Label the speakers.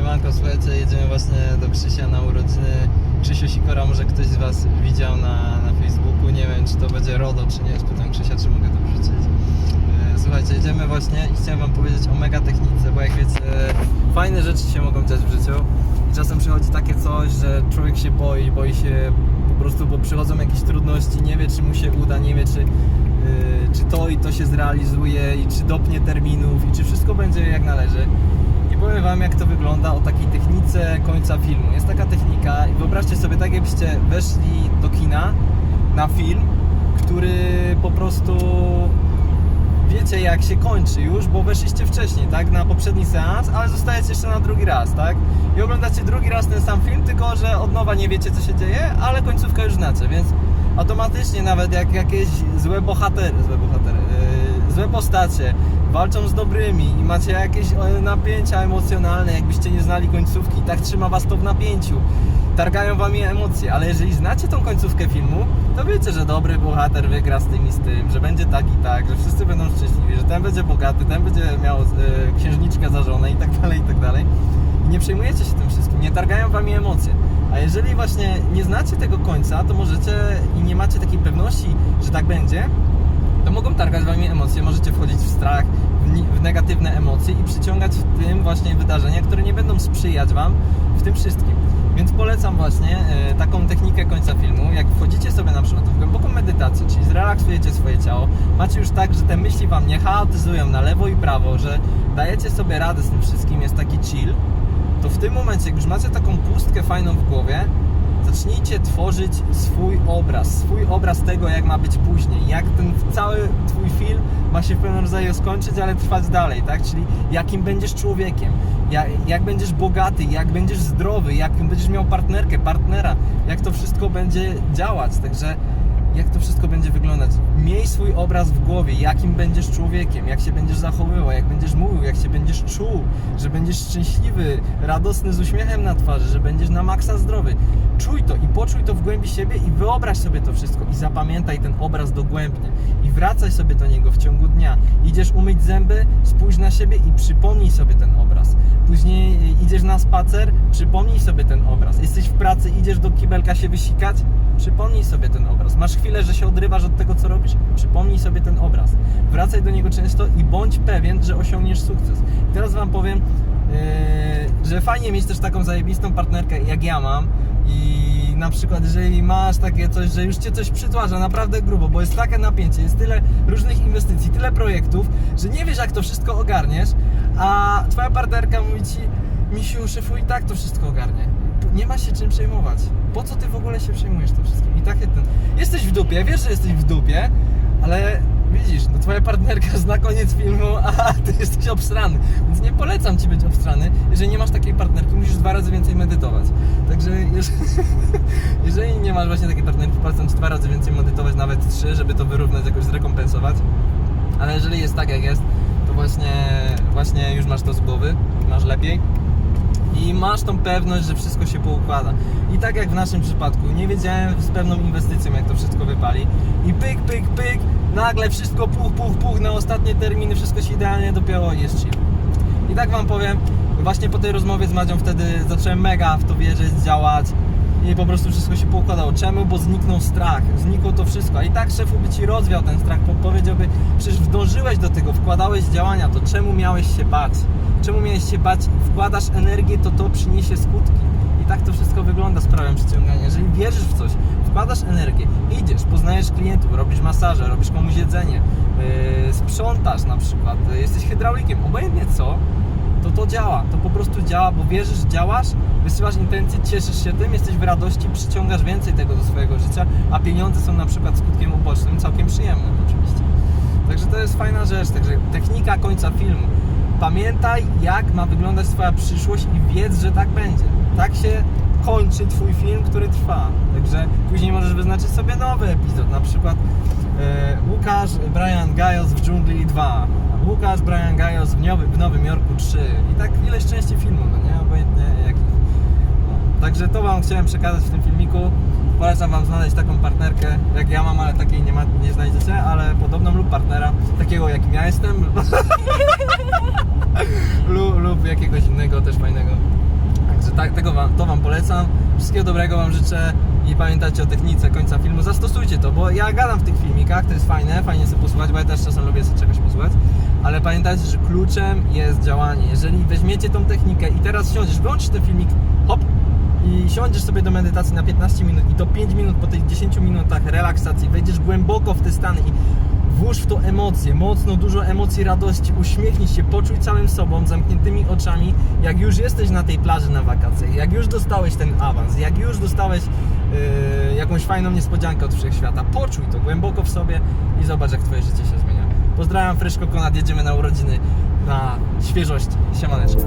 Speaker 1: Siemanko, słuchajcie, jedziemy właśnie do Krzysia na urodziny. Krzysiu Sikora, może ktoś z Was widział na, na Facebooku, nie wiem czy to będzie RODO czy nie, spytam Krzysia, czy mogę to wrzucić. E, Słuchajcie, jedziemy właśnie i chciałem Wam powiedzieć o mega technice, bo jak wiecie, fajne rzeczy się mogą dziać w życiu i czasem przychodzi takie coś, że człowiek się boi, boi się po prostu, bo przychodzą jakieś trudności, nie wie czy mu się uda, nie wie czy, e, czy to i to się zrealizuje i czy dopnie terminów i czy wszystko będzie jak należy. Powiem Wam, jak to wygląda o takiej technice końca filmu. Jest taka technika i wyobraźcie sobie tak, jakbyście weszli do kina na film, który po prostu wiecie jak się kończy już, bo weszliście wcześniej, tak, na poprzedni seans, ale zostajecie jeszcze na drugi raz, tak? I oglądacie drugi raz ten sam film, tylko że od nowa nie wiecie co się dzieje, ale końcówkę już znacie, więc automatycznie nawet jak jakieś złe bohatery, złe bohatery, yy, złe postacie walczą z dobrymi i macie jakieś e, napięcia emocjonalne, jakbyście nie znali końcówki, tak trzyma was to w napięciu. Targają wami emocje, ale jeżeli znacie tą końcówkę filmu, to wiecie, że dobry bohater wygra z tym i z tym, że będzie tak i tak, że wszyscy będą szczęśliwi, że ten będzie bogaty, ten będzie miał e, księżniczkę za żonę i tak dalej, i tak dalej. I nie przejmujecie się tym wszystkim, nie targają wami emocje. A jeżeli właśnie nie znacie tego końca, to możecie i nie macie takiej pewności, że tak będzie, to mogą targać wami emocje, możecie wchodzić w strach, w, negatywne emocje i przyciągać w tym właśnie wydarzenia, które nie będą sprzyjać wam w tym wszystkim. Więc polecam właśnie e, taką technikę końca filmu, jak wchodzicie sobie na przykład w głęboką medytację, czyli zrelaksujecie swoje ciało, macie już tak, że te myśli wam nie chaotyzują na lewo i prawo, że dajecie sobie radę z tym wszystkim, jest taki chill, to w tym momencie, jak już macie taką pustkę fajną w głowie, zacznijcie tworzyć swój obraz, swój obraz tego, jak ma być później, jak ten cały twój film ma się w pewnym rodzaju skończyć, ale trwać dalej, tak? Czyli jakim będziesz człowiekiem, jak, jak będziesz bogaty, jak będziesz zdrowy, jak będziesz miał partnerkę, partnera, jak to wszystko będzie działać, także jak to wszystko będzie wyglądać. Miej swój obraz w głowie, jakim będziesz człowiekiem, jak się będziesz zachowywał, jak będziesz mówił, jak się będziesz czuł, że będziesz szczęśliwy, radosny z uśmiechem na twarzy, że będziesz na maksa zdrowy. Czuj to i poczuj to w głębi siebie i wyobraź sobie to wszystko i zapamiętaj ten obraz dogłębnie i wracaj sobie do niego w ciągu dnia. Idziesz umyć zęby, spójrz na siebie i przypomnij sobie ten obraz. Później y, idziesz na spacer, przypomnij sobie ten obraz. Jesteś w pracy, idziesz do kibelka się wysikać, przypomnij sobie ten obraz. Masz chwilę, że się odrywasz od tego, co robisz, przypomnij sobie ten obraz. Wracaj do niego często i bądź pewien, że osiągniesz sukces. I teraz Wam powiem, yy, że fajnie mieć też taką zajebistą partnerkę, jak ja mam. I na przykład, jeżeli masz takie coś, że już cię coś przytłacza naprawdę grubo, bo jest takie napięcie, jest tyle różnych inwestycji, tyle projektów, że nie wiesz, jak to wszystko ogarniesz, a twoja partnerka mówi ci, misiu, szefu i tak to wszystko ogarnie. Nie ma się czym przejmować. Po co ty w ogóle się przejmujesz tym wszystkim? I takie ten. Jesteś w dupie, wiesz, że jesteś w dupie, ale widzisz, no twoja partnerka zna koniec filmu, a ty jesteś obstrany. Więc nie polecam ci być obstrany. Jeżeli nie masz takiej partnerki, musisz dwa razy więcej medytować. Także jeżeli, jeżeli nie masz właśnie takiej partnerki, polecam ci dwa razy więcej medytować, nawet trzy, żeby to wyrównać, jakoś zrekompensować. Ale jeżeli jest tak jak jest, to właśnie, właśnie już masz to z głowy, masz lepiej i masz tą pewność, że wszystko się poukłada. I tak jak w naszym przypadku, nie wiedziałem z pewną inwestycją, jak to wszystko wypali. I pyk, pyk, pyk, nagle wszystko puch, puch, puch, na ostatnie terminy, wszystko się idealnie dopięło i jest. I tak wam powiem, właśnie po tej rozmowie z Madzią wtedy zacząłem mega w to wierzyć, działać i po prostu wszystko się poukładało. Czemu? Bo zniknął strach, znikło to wszystko. A i tak szefu by ci rozwiał ten strach, po- powiedziałby, przecież dążyłeś do tego, wkładałeś działania, to czemu miałeś się bać? Czemu miałeś się bać? Wkładasz energię, to to przyniesie skutki. I tak to wszystko wygląda z prawem przyciągania. Jeżeli wierzysz w coś, wkładasz energię, idziesz, poznajesz klientów, robisz masaże, robisz komuś jedzenie, yy, sprzątasz na przykład, jesteś hydraulikiem, obojętnie co, to działa. To po prostu działa, bo wierzysz, działasz, wysyłasz intencje, cieszysz się tym, jesteś w radości, przyciągasz więcej tego do swojego życia, a pieniądze są na przykład skutkiem ubocznym, całkiem przyjemnym oczywiście. Także to jest fajna rzecz, także technika końca filmu. Pamiętaj, jak ma wyglądać Twoja przyszłość i wiedz, że tak będzie. Tak się kończy Twój film, który trwa. Także później możesz wyznaczyć sobie nowy epizod, na przykład e, Łukasz Brian Gajos w Dżungli 2, Łukasz Brian Gajos w, Niowy, w Nowym Jorku 3 i tak ileś części filmu, no nie? Obojętnie jakich. No. Także to Wam chciałem przekazać w tym filmiku. Polecam Wam znaleźć taką partnerkę, jak ja mam, ale takiej nie, ma, nie znajdziecie, ale podobną lub partnera, takiego jakim ja jestem, lub, lub jakiegoś innego też fajnego. Także tak, tego wam, to Wam polecam. Wszystkiego dobrego Wam życzę i pamiętajcie o technice końca filmu. Zastosujcie to, bo ja gadam w tych filmikach, to jest fajne, fajnie sobie posłuchać, bo ja też czasem lubię sobie czegoś posłuchać. Ale pamiętajcie, że kluczem jest działanie. Jeżeli weźmiecie tą technikę i teraz siądziesz, wyłączysz ten filmik, hop, i siądziesz sobie do medytacji na 15 minut i to 5 minut po tych 10 minutach relaksacji wejdziesz głęboko w te stany i włóż w to emocje, mocno dużo emocji radości, uśmiechnij się, poczuj całym sobą, zamkniętymi oczami, jak już jesteś na tej plaży na wakacjach, jak już dostałeś ten awans, jak już dostałeś yy, jakąś fajną niespodziankę od wszechświata, poczuj to głęboko w sobie i zobacz jak twoje życie się zmienia. Pozdrawiam, Freszko Konad, jedziemy na urodziny na świeżość. Siemaneczko.